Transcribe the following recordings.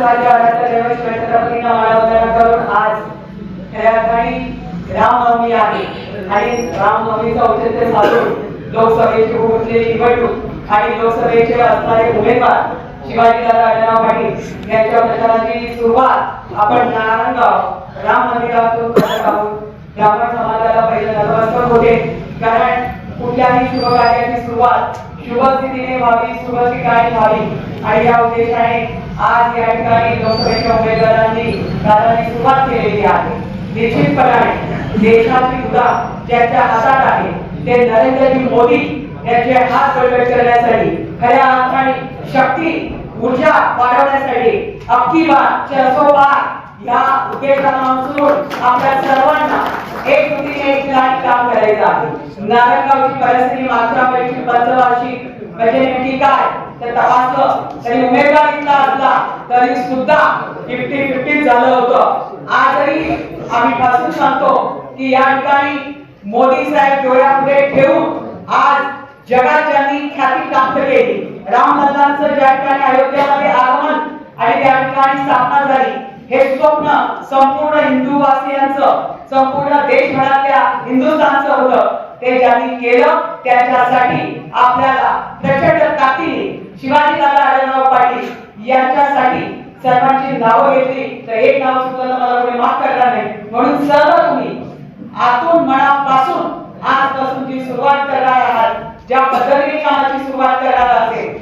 राज्याच्या देवेश्वर छत्रपतींना मानवंदना करून आज या ठिकाणी रामनवमी आहे. आणि रामनवमीचं औचित्य साधून लोकसभेची होतलेली निवडणूक आणि लोकसभेचे असणारे उमेदवार शिवाजी दादा पाटील यांच्या प्रचाराची सुरुवात आपण नारायणगाव राम मंदिरातून करत आहोत. ब्राह्मण समाजाला पहिले नतमस्तक होते. कारण कुठल्याही शुभ कार्याची सुरुवात. शुभ स्थितीने व्हावी शुभ ठिकाणी व्हावी. आणि या उद्देशाने आज या ठिकाणी लोकसभेच्या उमेदवारांनी दादांनी सुरुवात केलेली आहे. निश्चितपणाने देशाची उदा ज्याच्या हातात आहे ते नरेंद्रजी मोदी यांचे हात बळकट करण्यासाठी खऱ्या अर्थाने शक्ती ऊर्जा वाढवण्यासाठी अक्की बार चारसो बार या उद्देशाला आपल्या सर्वांना एक कृतीने एक लाख काम करायचं आहे. नारायणगावची परिस्थिती मागच्या वेळची पंचवार्षिक म्हणजे नेमकी काय? तर तपासलं. तरी उमेदवार इथला असला तरी सुद्धा फिफ्टी फिफ्टी झालं होतं. आजही आम्ही पासून सांगतो की या ठिकाणी मोदी साहेब डोळ्यापुढे ठेवून आज जगात ज्यांनी ख्याती प्राप्त केली. रामलल्लांचं ज्या ठिकाणी अयोध्यामध्ये आगमन आणि त्या ठिकाणी स्थापना झाली हे स्वप्न संपूर्ण हिंदूवासियांचं संपूर्ण देशभरातल्या हिंदुस्थानचं होतं. ते ज्यांनी केलं त्याच्यासाठी आपल्याला प्रचंड ताकदीने शिवाजी दादा आढळराव पाटील यांच्यासाठी सर्वांची नावं घेतली. तर एक नाव सुद्धा मला कोणी माफ करणार नाही. म्हणून सर्व तुम्ही आतून मनापासून आजपासून जी सुरुवात करणार आहात ज्या पद्धतीने कामाची सुरुवात करणार असेल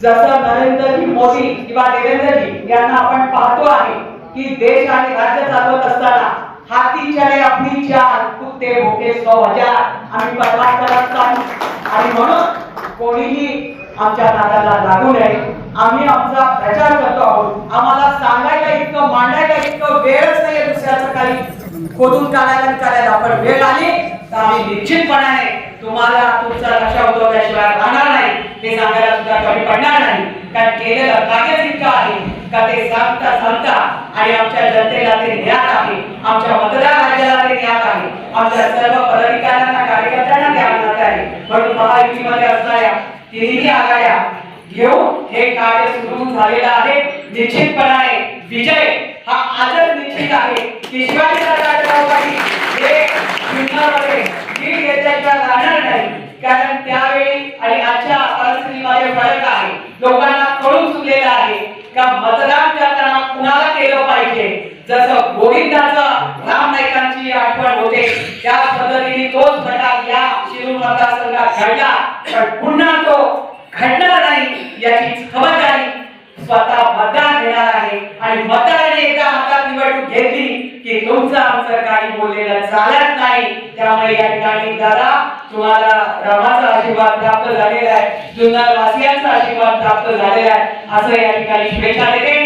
जसं नरेंद्रजी मोदी किंवा देवेंद्रजी यांना आपण पाहतो आहे की देश आणि राज्य चालवत असताना हाती चले आपली चार कुत्ते भोके सौ हजार आम्ही बर्बाद करत नाही आणि म्हणून कोणीही आमच्या नादाला लागू नये. आम्ही आमचा प्रचार करतो आहोत. आम्हाला सांगायला इतकं मांडायला इतकं वेळच नाही दुसऱ्याचं काही. खोदून काढायला करायला पण वेळ आली तर आम्ही निश्चितपणाने तुम्हाला तुमचा लक्ष उतरवल्याशिवाय राहणार नाही. हे सांगायला सुद्धा कमी पडणार नाही. कारण केलेलं कार्य इतकं आहे का ते सांगता सांगता आणि आमच्या जनतेला ते ज्ञात आहे. आमच्या मतदार राज्याला ते ज्ञात आहे. आमच्या सर्व पदाधिकाऱ्यांना कार्यकर्त्यांना ते ज्ञात आहे. म्हणून महायुतीमध्ये असणाऱ्या तिन्ही आघाड्या घेऊन हे कार्य सुरू झालेलं आहे. निश्चितपणाने विजय हा आजच निश्चित आहे. की शिवाजी आढळराव हे युद्धामध्ये लीड घेतल्याशिवाय राहणार नाही. कारण त्यावेळी आणि आजच्या परिस्थितीमध्ये फरक आहे. लोकांना कळून चुकलेलं आहे. का मत जसं गोविंदाचा राम नाईकांची आठवण होते त्या पद्धतीने तोच प्रकार या शिरूर मतदारसंघात घडला. पण पुन्हा तो घडणार नाही याची खबरदारी स्वतः मतदान घेणार आहे. आणि मतदाराने एका हातात निवडणूक घेतली की तुमचं आमचं काही बोललेलं चालत नाही. त्यामुळे या ठिकाणी दादा तुम्हाला रामाचा आशीर्वाद प्राप्त झालेला आहे. जुन्नर वासियांचा आशीर्वाद प्राप्त झालेला आहे. असं या ठिकाणी शुभेच्छा देते.